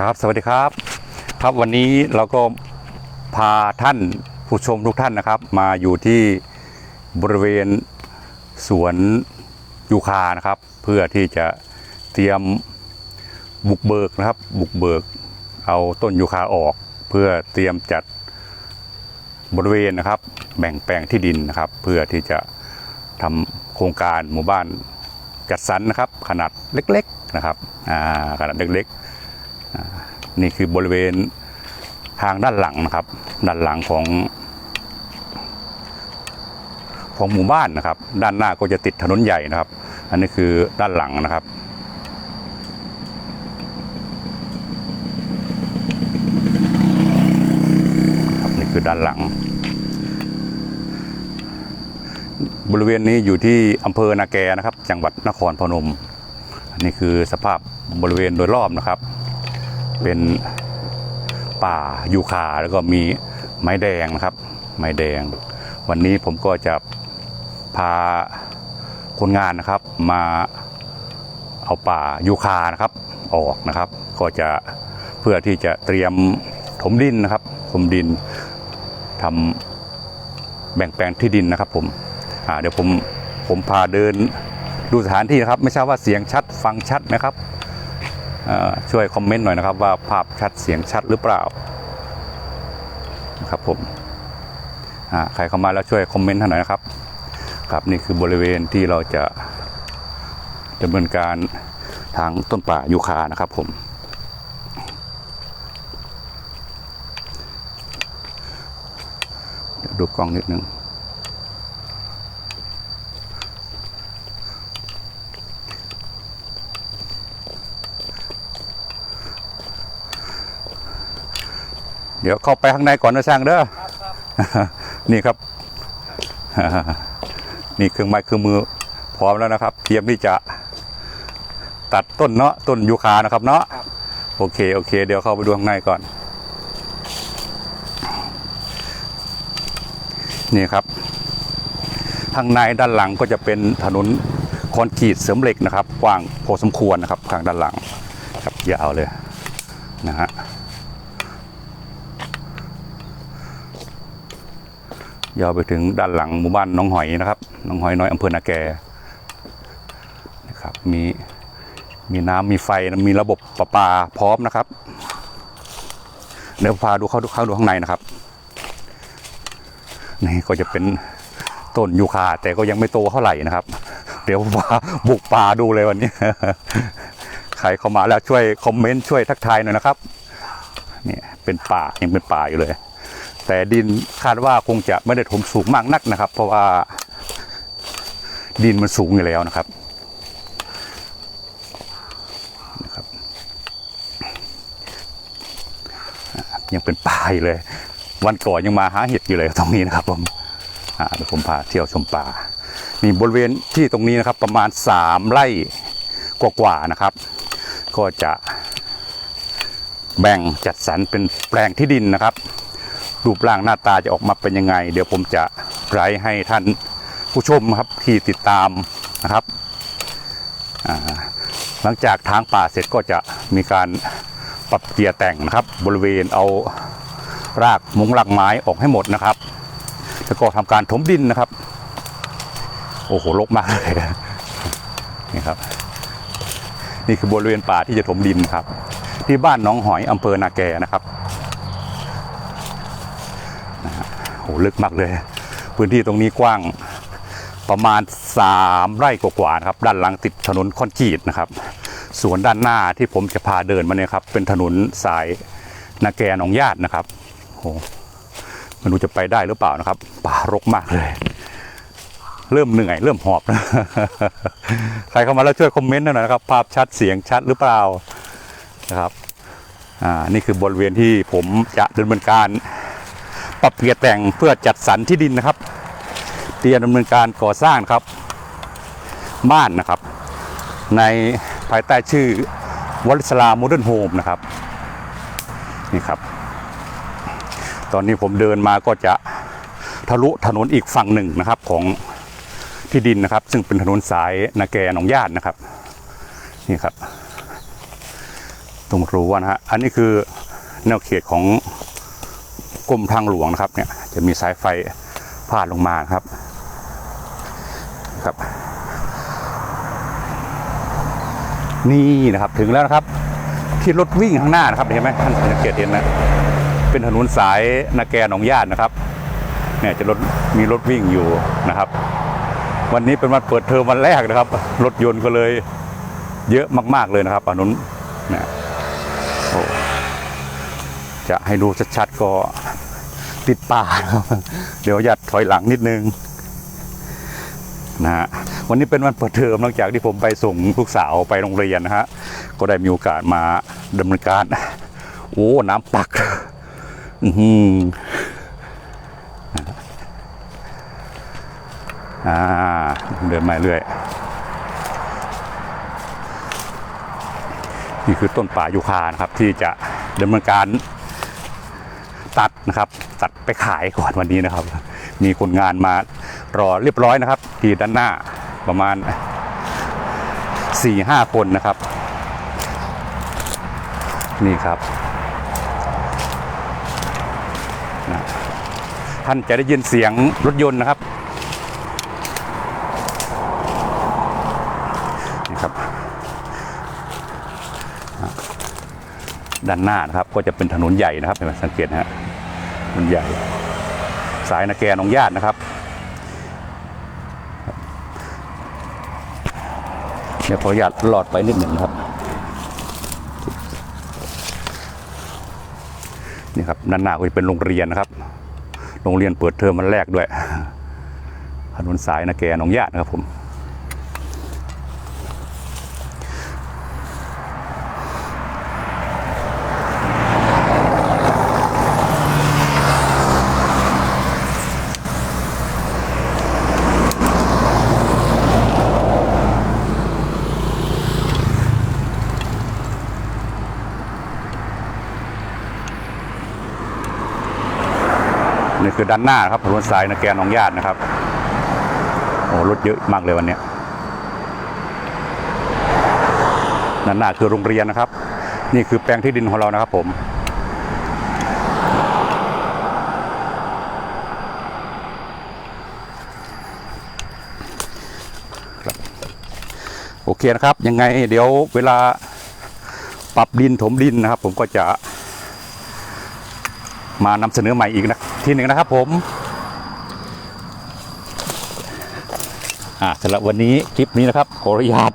ครับสวัสดีครับ ครับวันนี้เราก็พาท่านผู้ชมทุกท่านนะครับ มาอยู่ที่บริเวณสวนยูคานะครับ เพื่อที่จะเตรียมบุกเบิกนะครับ บุกเบิกเอาต้นยูคาออก เพื่อเตรียมจัดบริเวณนะครับ แบ่งแปลงที่ดินนะครับ เพื่อที่จะทำโครงการหมู่บ้านจัดสรรนะครับ ขนาดเล็ก ๆนะครับขนาดเล็กๆ นี่คือบริเวณทางด้านหลังนะครับ ด้านหลังของ ของหมู่บ้านนะครับ ด้านหน้าก็จะติดถนนใหญ่นะครับ อันนี้คือด้านหลังนะครับนี่คือด้านหลัง บริเวณนี้อยู่ที่อำเภอนาแกนะครับ จังหวัดนครพนม อันนี้คือสภาพบริเวณโดยรอบนะครับ เป็นป่ายูคาแล้วก็มีไม้แดงนะครับ ไม้แดง วันนี้ผมก็จะพาคนงานนะครับมาเอาป่ายูคานะครับออกนะครับ ก็จะเพื่อที่จะเตรียมถมดินนะครับถมดินทำแบ่งแปลงที่ดินนะครับผมเดี๋ยวผมผมพาเดินดูสถานที่นะครับ ไม่ทราบว่าเสียงชัดฟังชัดไหมครับ ช่วยคอมเมนต์หน่อยนะครับว่าภาพชัดเสียงชัดหรือเปล่าครับผมใครเข้ามาแล้วช่วยคอมเมนต์ให้หน่อยนะครับครับนี่คือบริเวณที่เราจะดำเนินการทางต้นป่ายูคานะครับผมดูกล้องนิดนึง เดี๋ยวเข้าไปข้างในก่อนนะช่างเด้อนี่ครับ นี่เครื่องไม้เครื่องมือพร้อมแล้วนะครับ เตรียมที่จะตัดต้นเนาะต้นยูคานะครับเนาะครับโอเคโอเค เดี๋ยวเข้าไปดูข้างในก่อน นี่ครับข้างในด้านหลังก็จะเป็นถนนคอนกรีตเสริมเหล็กนะครับ กว้างพอสมควรนะครับทางด้านหลังครับยาวเลยนะฮะ ยาวไปถึงด้านหลังหมู่บ้านน้องหอยนะครับน้องหอยน้อยอำเภอนาแกนะครับมีมีน้ำมีไฟมีระบบประปาพร้อมนะครับเดี๋ยวพาดูเข้าดูเข้าดูข้างในนะครับนี่ก็จะเป็นต้นยูคาแต่ก็ยังไม่โตเท่าไหร่นะครับ เดี๋ยวพาบุกป่าดูเลยวันนี้ใครเข้ามาแล้วช่วยคอมเมนต์ช่วยทักทายหน่อยนะครับ เนี่ยเป็นป่ายังเป็นป่าอยู่เลย แต่ดินคาดว่าคงจะไม่ได้ถมสูงมากนักนะครับ เพราะว่าดินมันสูงอยู่แล้วนะครับนะครับ ยังเป็นป่าอยู่เลย วันก่อนยังมาหาเห็ดอยู่เลยตรงนี้นะครับผมอ่าเดี๋ยวผมพาเที่ยวชมป่านี่บริเวณที่ตรงนี้นะครับประมาณสามไร่กว่าๆนะครับ ก็จะแบ่งจัดสรรเป็นแปลงที่ดินนะครับ รูปร่างหน้าตาจะออกมาเป็นยังไง เดี๋ยวผมจะไลฟ์ให้ท่านผู้ชมครับที่ติดตามนะครับ หลังจากทางป่าเสร็จก็จะมีการปรับเกียร์แต่งนะครับ บริเวณเอารากมุงรากไม้ออกให้หมดนะครับ แล้วก็ทำการถมดินนะครับ โอ้โหรกมากเลยนี่ครับ นี่คือบริเวณป่าที่จะถมดินครับ ที่บ้านน้องหอยอำเภอนาแกนะครับ โหลึกมากเลย พื้นที่ตรงนี้กว้างประมาณ 3 ไร่กว่าๆครับ ด้านหลังติดถนนคอนกรีตนะครับ ส่วนด้านหน้าที่ผมจะพาเดินมาเนี่ยครับ เป็นถนนสายนาแกหนองญาตินะครับโหไม่รู้จะไปได้หรือเปล่านะครับ ป่ารกมากเลย เริ่มเหนื่อยเริ่มหอบนะใครเข้ามาแล้วช่วยคอมเมนต์หน่อยนะครับ ภาพชัดเสียงชัดหรือเปล่านะครับอ่านี่คือบริเวณที่ผมจะดำเนินการ ปรับเปลี่ยนแต่งเพื่อจัดสรรที่ดินนะครับ เตรียมดำเนินการก่อสร้างครับ บ้านนะครับ ในภายใต้ชื่อวัลิสลาโมเดิร์นโฮมนะครับนี่ครับ ตอนนี้ผมเดินมาก็จะทะลุถนนอีกฝั่งหนึ่งนะครับของที่ดินนะครับ ซึ่งเป็นถนนสายนาแกหนองญาตินะครับนี่ครับ ตรงรั้วนะฮะอันนี้คือแนวเขตของ กรมทางหลวงนะครับเนี่ยจะมีสายไฟพาดลงมาครับครับ นี่นะครับถึงแล้วนะครับ ที่รถวิ่งข้างหน้านะครับเห็นไหมท่านสังเกตเห็นนะเป็นถนนสายนาแกหนองญาตินะครับเนี่ยจะรถมีรถวิ่งอยู่นะครับ วันนี้เป็นวันเปิดเทอมวันแรกนะครับ รถยนต์ก็เลยเยอะมาก ๆเลยนะครับอันนู้นนะโอ้ จะให้ดูชัดๆก็ติดป่า เดี๋ยวหยัดถอยหลังนิดนึงนะฮะวันนี้เป็นวันเปิดเทอมหลังจากที่ผมไปส่งลูกสาวไปโรงเรียนนะฮะก็ได้มีโอกาสมาดำเนินการ โอ้น้ำปัก อือหืออ่าเดินมาเรื่อยนี่คือต้นป่ายูคานะครับที่จะดำเนินการ ตัดนะครับ ตัดไปขายก่อนวันนี้นะครับ มีคนงานมารอเรียบร้อยนะครับ ที่ด้านหน้าประมาณ4ี่ห้าคนนะครับ นี่ครับนะท่านจะได้ยินเสียงรถยนต์นะครับนี่ครับอะ ด้านหน้านะครับ ก็จะเป็นถนนใหญ่นะครับเห็นไหมสังเกตนะฮะถนนใหญ่ สายนาแกนองญาตินะครับเดี๋ยวขออนุญาตหลอดไปนิดหนึ่งครับนี่ครับด้านหน้าก็จะเป็นโรงเรียนนะครับ โรงเรียนเปิดเทอมวันแรกด้วยถนนสายนาแกนองญาตินะครับผม นี่คือด้านหน้าครับถนนสายนาแกนองญาตินะครับโอ้รถเยอะมากเลยวันนี้ด้านหน้าคือโรงเรียนนะครับ นี่คือแปลงที่ดินของเรานะครับผมโอเคนะครับ ยังไงเดี๋ยวเวลาปรับดินถมดินนะครับ ผมก็จะมานำเสนอใหม่อีกนะ ทีหนึ่งนะครับผมอ่าสำหรับวันนี้คลิปนี้นะครับขออนุญาต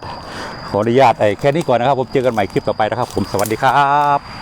ขออนุญาตไอ้แค่นี้ก่อนนะครับ ผมเจอกันใหม่คลิปต่อไปนะครับ ผมสวัสดีครับ